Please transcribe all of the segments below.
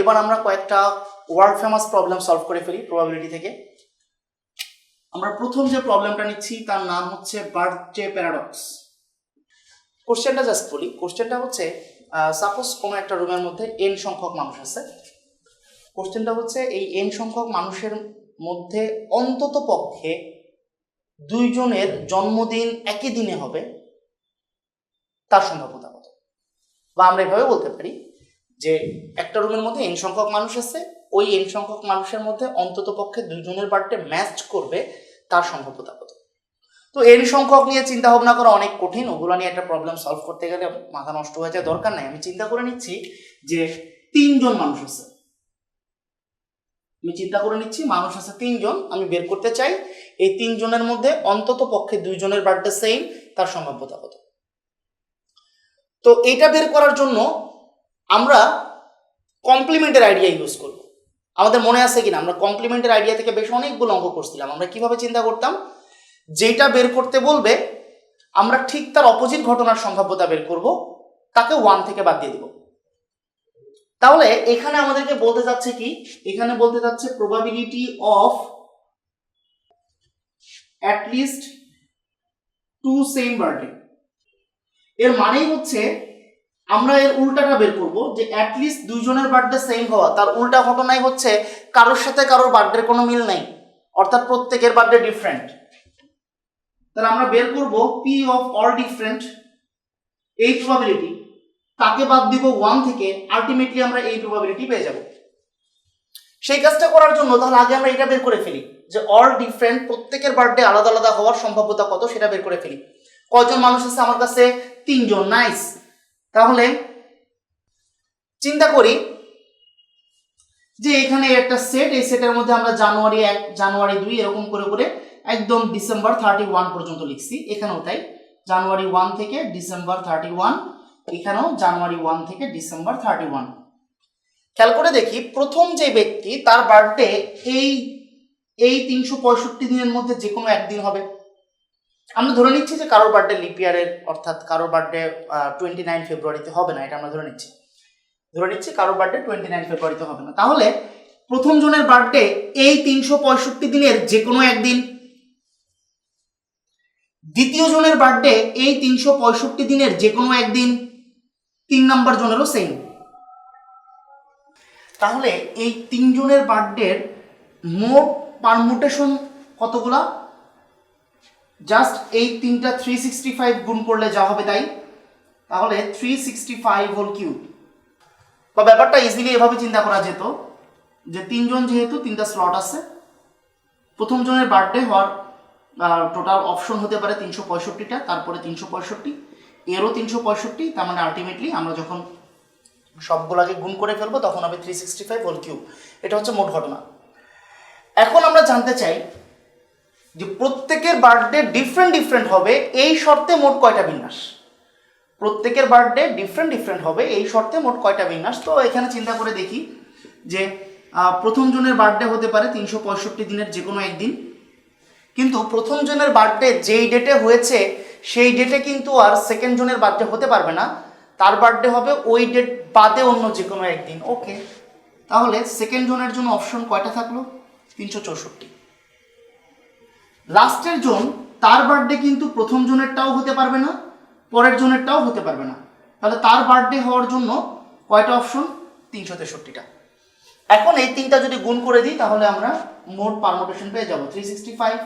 এবার আমরা কয়েকটা ওয়ার্ল্ড ফেমাস প্রবলেম সলভ করে ফেলি প্রবাবিলিটি থেকে। আমরা প্রথম যে প্রবলেমটা নিচ্ছি, তার নাম হচ্ছে বার্থডে প্যারাডক্স কোশ্চেনটা জাস্ট বলি। কোশ্চেনটা হচ্ছে সাপোজ কোনো একটা রুমের মধ্যে এন সংখ্যক মানুষ আছে। কোশ্চেনটা হচ্ছে, এই এন সংখ্যক মানুষের মধ্যে অন্তত পক্ষে দুইজনের জন্মদিন একই দিনে হবে, তার সম্ভাব্যতা কত? বা আমরা এভাবে বলতে পারি যে একটা রুমের মধ্যে এন সংখ্যক মানুষ আছে, ওই এন সংখ্যক মানুষের মধ্যে অন্তত পক্ষে দুইজনের বার্থডে ম্যাচ করবে তার সম্ভাব্যতা কত? তো এন সংখ্যক নিয়ে চিন্তা ভাবনা করা অনেক কঠিন, ওগুলো নিয়ে একটা প্রবলেম সলভ করতে গেলে মাথা নষ্ট হয়ে যায় দরকার নাই। আমি চিন্তা করে নিচ্ছি যে তিনজন মানুষ আছে। আমি চিন্তা করে নিচ্ছি মানুষ আছে তিনজন আমি বের করতে চাই, এই তিনজনের মধ্যে অন্তত পক্ষে দুইজনের বার্থডে সেম তার সম্ভাব্যতা কত? তো এটা বের করার জন্য আমরা কমপ্লিমেন্টের আইডিয়া ইউজ করব। আমাদের মনে আছে কিনা? আমরা কমপ্লিমেন্টের আইডিয়া থেকে বেশ অনেকগুলো অঙ্ক করছিলাম। আমরা কীভাবে চিন্তা করতাম? যেটা বের করতে বলবে, আমরা ঠিক তার অপোজিট ঘটনার সম্ভাব্যতা বের করব, তাকে ওয়ান থেকে বাদ দিয়ে দিব। তাহলে এখানে আমাদেরকে বলতে যাচ্ছে কি? এখানে বলতে যাচ্ছে probability of at least two same birthday এর মানেই হচ্ছে আমরা এর উল্টাটা বের করব যে অ্যাটলিস্ট দুইজনের বার্থডে সেম হওয়া। তার উল্টা ঘটনাই হচ্ছে কারোর সাথে কারোর বার্থডের কোনো মিল নেই। অর্থাৎ প্রত্যেকের বার্থডে ডিফারেন্ট তাহলে আমরা বের করব পি অফ অল ডিফারেন্ট এই প্রবাবিলিটি তাকে বাদ দিব ওয়ান থেকে আলটিমেটলি আমরা এই প্রবাবিলিটি পেয়ে যাব। সেই কাজটা করার জন্য তাহলে আগে আমরা এটা বের করে ফেলি যে অল ডিফারেন্ট প্রত্যেকের বার্থডে আলাদা আলাদা হওয়ার সম্ভাব্যতা কত সেটা বের করে ফেলি। কয়জন মানুষ আছে? আমার কাছে তিনজন। নাইস তাহলে চিন্তা করি যে এখানে একটা সেট এই সেটের মধ্যে আমরা জানুয়ারি এক, জানুয়ারি দুই এরকম করে করে একদম ডিসেম্বর থার্টি ওয়ান পর্যন্ত লিখছি। এখানেও তাই। জানুয়ারি ওয়ান থেকে ডিসেম্বর থার্টি ওয়ান এখানেও জানুয়ারি ওয়ান থেকে ডিসেম্বর থার্টি ওয়ান খেয়াল করে দেখি, প্রথম যে ব্যক্তি, তার বার্থডে এই এই তিনশো পঁয়ষট্টি দিনের মধ্যে যে কোনো একদিন হবে। আমরা ধরে নিচ্ছি যে কারোর বার্থডে লিপিয়ারের অর্থাৎ কারোর বার্থডে টোয়েন্টি নাইন ফেব্রুয়ারিতে হবে না, এটা আমরা ধরে নিচ্ছি। ধরে নিচ্ছি কারোর বার্থডে টোয়েন্টি নাইন ফেব্রুয়ারিতে হবে না। তাহলে প্রথম জনের বার্থডে এই তিনশো পঁয়ষট্টি দিনের যে কোনো একদিন। দ্বিতীয় জনের বার্থডে এই তিনশো পঁয়ষট্টি দিনের যে কোনো একদিন। তিন নাম্বার জনেরও সেম তাহলে এই তিনজনের বার্থডের মোট পারমুটেশন কতগুলা? জাস্ট এই তিনটা থ্রি সিক্সটি ফাইভ গুণ করলে যা হবে তাই? তাহলে three sixty five whole cube বা ব্যাপারটা ইজিলি এভাবে চিন্তা করা যেত যে তিনজন যেহেতু তিনটা স্লট আছে প্রথম জনের বার্থডে হওয়ার টোটাল অপশন হতে পারে তিনশো পঁয়ষট্টিটা, তারপরে তিনশো পঁয়ষট্টি, এরও তিনশো পঁয়ষট্টি, তার মানে আলটিমেটলি আমরা যখন সবগুলোকে গুণ করে ফেলব তখন হবে three sixty five whole cube এটা হচ্ছে মোট ঘটনা। এখন আমরা জানতে চাই যে প্রত্যেকের বার্থডে ডিফারেন্ট ডিফারেন্ট হবে, এই শর্তে মোট কয়টা বিন্যাস? প্রত্যেকের বার্থডে ডিফারেন্ট ডিফারেন্ট হবে, এই শর্তে মোট কয়টা বিন্যাস? তো এখানে চিন্তা করে দেখি যে প্রথম জনের বার্থডে হতে পারে তিনশো পঁয়ষট্টি দিনের যে কোনো একদিন। কিন্তু প্রথম জনের বার্থডে যেই ডেটে হয়েছে, সেই ডেটে কিন্তু আর সেকেন্ড জনের বার্থডে হতে পারবে না। তার বার্থডে হবে ওই ডেট বাদে অন্য যে কোনো একদিন। ওকে তাহলে সেকেন্ড জনের জন্য অপশন কয়টা থাকল? তিনশো চৌষট্টি। লাস্টের জন, তার বার্থডে কিন্তু প্রথম জনেরটাও হতে পারবে না, পরের জনেরটাও হতে পারবে না। তাহলে তার বার্থডে হওয়ার জন্য কয়টা অপশন তিনশো তেষট্টিটা। এখন এই তিনটা যদি গুণ করে দিই, তাহলে আমরা মোট পারমোটেশন পেয়ে যাব। Three sixty five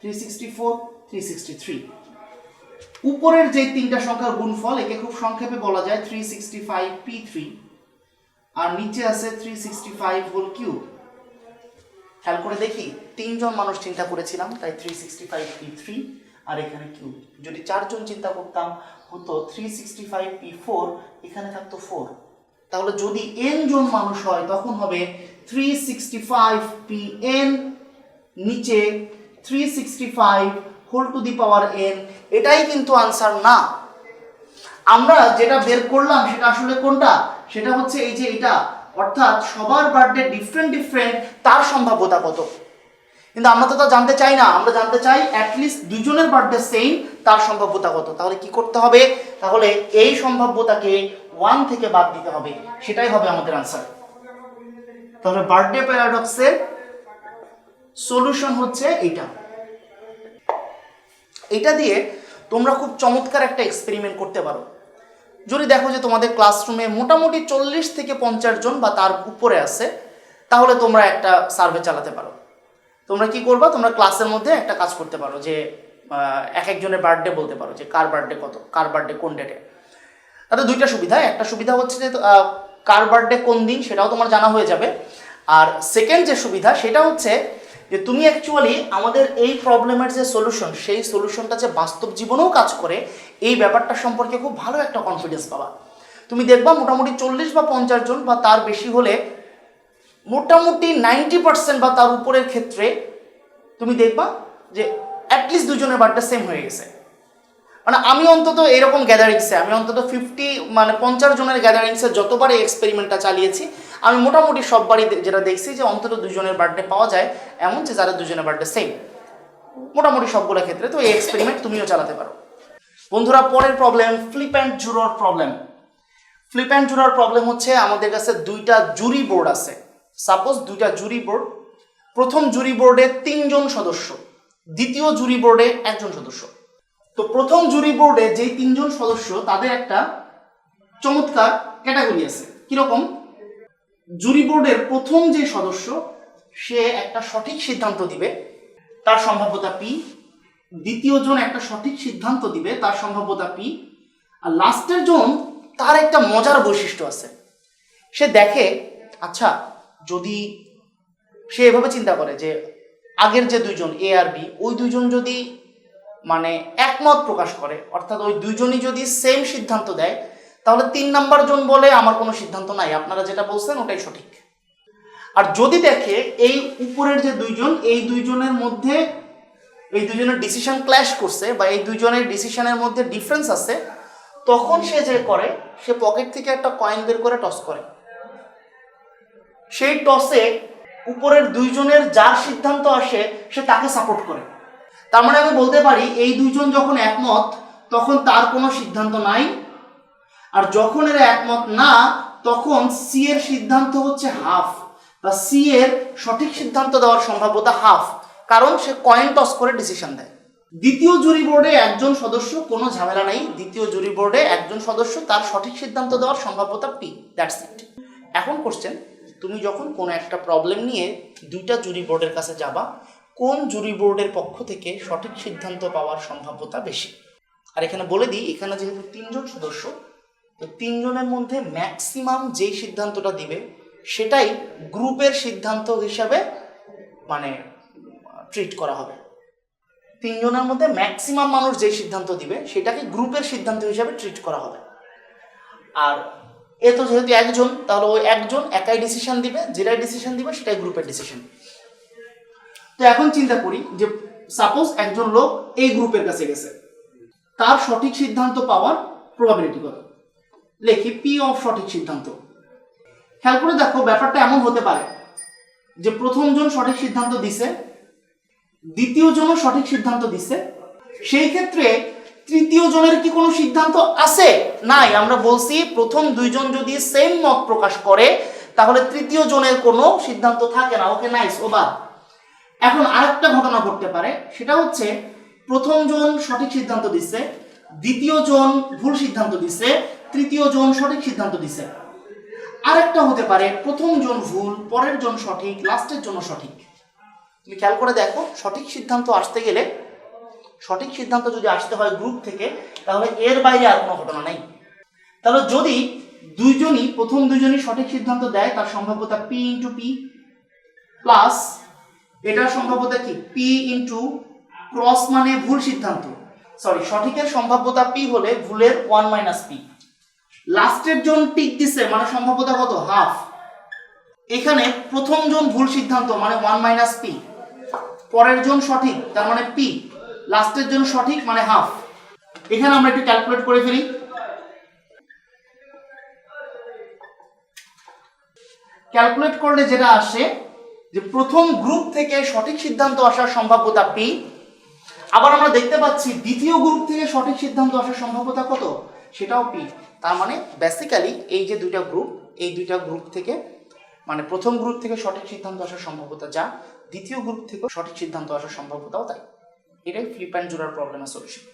three sixty four three sixty three উপরের যে তিনটা সংখ্যার গুণফল, একে খুব সংক্ষেপে বলা যায় three sixty five P three আর নিচে আছে three sixty five whole cube খেয়াল করে দেখি, তিনজন মানুষ চিন্তা করেছিলাম, তাই three sixty five P three আর এখানে কিউব যদি চারজন চিন্তা করতাম, হতো three sixty five P four এখানে থাকতো ফোর তাহলে যদি এন জন মানুষ হয়, তখন হবে three sixty five P N নিচে three sixty five whole to the power N এটাই কিন্তু আনসার না। আমরা যেটা বের করলাম, সেটা আসলে কোনটা? সেটা হচ্ছে এই যে এটা। অর্থাৎ সবার বার্থডে ডিফারেন্ট ডিফারেন্ট তার সম্ভাব্যতা কত? কিন্তু আমরা তো তা জানতে চাই না, আমরা জানতে চাই অ্যাটলিস্ট দুজনের বার্থডে সেম তার সম্ভাব্যতা কত। তাহলে কি করতে হবে? তাহলে এই সম্ভাব্যতাকে ওয়ান থেকে বাদ দিতে হবে। সেটাই হবে আমাদের আনসার তাহলে বার্থডে প্যারাডক্সের সলিউশন হচ্ছে এইটা। এটা দিয়ে তোমরা খুব চমৎকার একটা এক্সপেরিমেন্ট করতে পারো। যদি দেখো যে তোমাদের ক্লাসরুমে মোটামুটি চল্লিশ থেকে পঞ্চাশ জন বা তার উপরে আছে, তাহলে তোমরা একটা সার্ভে চালাতে পারো। তোমরা কি করবা? তোমরা ক্লাসের মধ্যে একটা কাজ করতে পারো যে এক একজনের বার্থডে বলতে পারো যে কার বার্থডে কত, কার বার্থডে কোন ডেটে তাতে দুইটা সুবিধা। একটা সুবিধা হচ্ছে যে কার বার্থডে কোন দিন সেটাও তোমার জানা হয়ে যাবে। আর সেকেন্ড যে সুবিধা, সেটা হচ্ছে যে তুমি অ্যাকচুয়ালি আমাদের এই প্রবলেমের যে সলিউশন সেই সলিউশনটা যে বাস্তব জীবনেও কাজ করে, এই ব্যাপারটা সম্পর্কে খুব ভালো একটা কনফিডেন্স পাবা। তুমি দেখবা মোটামুটি চল্লিশ বা পঞ্চাশ জন বা তার বেশি হলে মোটামুটি নাইনটি পার্সেন্ট বা তার উপরের ক্ষেত্রে তুমি দেখবা যে অ্যাটলিস্ট দুজনের বার্থডে সেম হয়ে গেছে। মানে আমি অন্তত এরকম গ্যাদারিংসে আমি অন্তত ফিফটি মানে পঞ্চাশ জনের গ্যাদারিংসে যতবার এই এক্সপেরিমেন্টটা চালিয়েছি আমি মোটামুটি সব দে- যেটা দেখছি যে অন্তত দুজনের বার্থডে পাওয়া যায়, এমন যে যারা দুজনের বার্থডে সেম মোটামুটি সবগুলো ক্ষেত্রে তো এই এক্সপেরিমেন্ট তুমিও চালাতে পারো। বন্ধুরা, পরের problem flip and juror problem flip and juror problem হচ্ছে আমাদের কাছে দুইটা জুরি বোর্ড আছে। সাপোজ দুইটা জুরি বোর্ড প্রথম জুরি বোর্ডে তিনজন সদস্য, দ্বিতীয় জুরি বোর্ডে একজন সদস্য। তো প্রথম জুরি বোর্ডে যেই তিনজন সদস্য, তাদের একটা চমৎকার ক্যাটাগরি আছে। কীরকম? জুরি বোর্ডের প্রথম যে সদস্য, সে একটা সঠিক সিদ্ধান্ত দিবে। তার সম্ভাব্যতা পি দ্বিতীয় জন একটা সঠিক সিদ্ধান্ত দিবে, তার সম্ভাব্যতা পি আর লাস্টের জন, তার একটা মজার বৈশিষ্ট্য আছে। সে দেখে আচ্ছা যদি সে এভাবে চিন্তা করে যে আগের যে দুইজন এ আর বি ওই দুইজন যদি মানে একমত প্রকাশ করে, অর্থাৎ ওই দুইজনই যদি সেম সিদ্ধান্ত দেয় তাহলে তিন নাম্বার জন বলে আমার কোনো সিদ্ধান্ত নাই। আপনারা যেটা বলছেন ওটাই সঠিক। আর যদি দেখে এই উপরের যে দুইজন, এই দুইজনের মধ্যে, এই দুজনের ডিসিশন ক্ল্যাশ করছে বা এই দুজনের ডিসিশনের মধ্যে ডিফারেন্স আছে, তখন সে যে করে, সে পকেট থেকে একটা কয়েন বের করে টস করে। সেই টসে উপরের দুইজনের যার সিদ্ধান্ত আসে, সে তাকে সাপোর্ট করে। তার মানে আমি বলতে পারি, এই দুইজন যখন একমত, তখন তার কোনো সিদ্ধান্ত নাই আর যখন এরা একমত না, তখন সি এর সিদ্ধান্ত হচ্ছে হাফ। বা সি এর সঠিক সিদ্ধান্ত দেওয়ার সম্ভাব্যতা হাফ, কারণ সে কয়েন টস করে ডিসিশন দেয়। দ্বিতীয় জুরি বোর্ডে একজন সদস্য, কোনো ঝামেলা নেই, দ্বিতীয় জুরি বোর্ডে একজন সদস্য তার সঠিক সিদ্ধান্ত দেওয়ার সম্ভাব্যতা পি দ্যাটস ইট এখন কোশ্চেন তুমি যখন কোনো একটা প্রবলেম নিয়ে দুইটা জুরি বোর্ডের কাছে যাবা, কোন জুরি বোর্ডের পক্ষ থেকে সঠিক সিদ্ধান্ত পাওয়ার সম্ভাব্যতা বেশি? আর এখানে বলে দিই, এখানে যেহেতু তিনজন সদস্য তো তিনজনের মধ্যে ম্যাক্সিমাম যেই সিদ্ধান্তটা দিবে, সেটাই গ্রুপের সিদ্ধান্ত হিসাবে মানে ট্রিট করা হবে। তিনজনের মধ্যে ম্যাক্সিমাম মানুষ যেই সিদ্ধান্ত দিবে, সেটাকে গ্রুপের সিদ্ধান্ত হিসাবে ট্রিট করা হবে। আর এ তো যেহেতু একজন, তাহলে ওই একজন একাই ডিসিশন দিবে, যেটাই ডিসিশন দিবে, সেটাই গ্রুপের ডিসিশন তো এখন চিন্তা করি যে সাপোজ একজন লোক এই গ্রুপের কাছে গেছে। তার সঠিক সিদ্ধান্ত পাওয়ার প্রবাবিলিটি কত? লেখি পি অফ সঠিক সিদ্ধান্ত। খেয়াল করে দেখো, ব্যাপারটা এমন হতে পারে যে প্রথম জন সঠিক সিদ্ধান্ত দিছে, দ্বিতীয় জনও সঠিক সিদ্ধান্ত দিছে। সেই ক্ষেত্রে তৃতীয় জনের কি কোনো সিদ্ধান্ত আছে? নাই। আমরা বলছি প্রথম দুইজন যদি সেম মত প্রকাশ করে, তাহলে তৃতীয় জনের কোনো সিদ্ধান্ত থাকে না। ওকে নাইস ও বা এখন আরেকটা ঘটনা ঘটতে পারে। সেটা হচ্ছে প্রথম জন সঠিক সিদ্ধান্ত দিচ্ছে দ্বিতীয় জন ভুল সিদ্ধান্ত দিচ্ছে তৃতীয় জন সঠিক সিদ্ধান্ত দিছে। আরেকটা হতে পারে প্রথম জন ভুল, পরের জন সঠিক, লাস্টের জন্য সঠিক। তুমি খেয়াল করে দেখো, সঠিক সিদ্ধান্ত আসতে গেলে, সঠিক সিদ্ধান্ত যদি আসতে হয় গ্রুপ থেকে, তাহলে এর বাইরে আর কোনো ঘটনা নেই। তাহলে যদি দুইজনই, প্রথম দুইজনই সঠিক সিদ্ধান্ত দেয়, তার সম্ভাব্যতা পি ইন্টু পি প্লাস এটার সম্ভাব্যতা কি? পি ইন্টু ক্রস মানে ভুল সিদ্ধান্ত। সরি সঠিকের সম্ভাব্যতা পি হলে ভুলের ওয়ান মাইনাস পি লাস্টের জন টিক দিছে মানে সম্ভাব্যতা কত? হাফ এখানে প্রথম জন ভুল সিদ্ধান্ত মানে ওয়ান মাইনাস পি পরের জন সঠিক, তার মানে পি লাস্টের জন সঠিক মানে হাফ এখানে আমরা একটু ক্যালকুলেট করে ফেলি। ক্যালকুলেট করলে যেটা আসে, যে প্রথম গ্রুপ থেকে সঠিক সিদ্ধান্ত আসার সম্ভাব্যতা পি আবার আমরা দেখতে পাচ্ছি দ্বিতীয় গ্রুপ থেকে সঠিক সিদ্ধান্ত আসার সম্ভাব্যতা কত? সেটাও পি তার মানে বেসিক্যালি এই যে দুইটা গ্রুপ এই দুইটা গ্রুপ থেকে মানে প্রথম গ্রুপ থেকে সঠিক সিদ্ধান্ত আসার সম্ভাব্যতা যা, দ্বিতীয় গ্রুপ থেকে সঠিক সিদ্ধান্ত আসার সম্ভাব্যতাও তাই। এটাই ফ্লিপ অ্যান্ড জোড়ার প্রবলেমের সলিউশন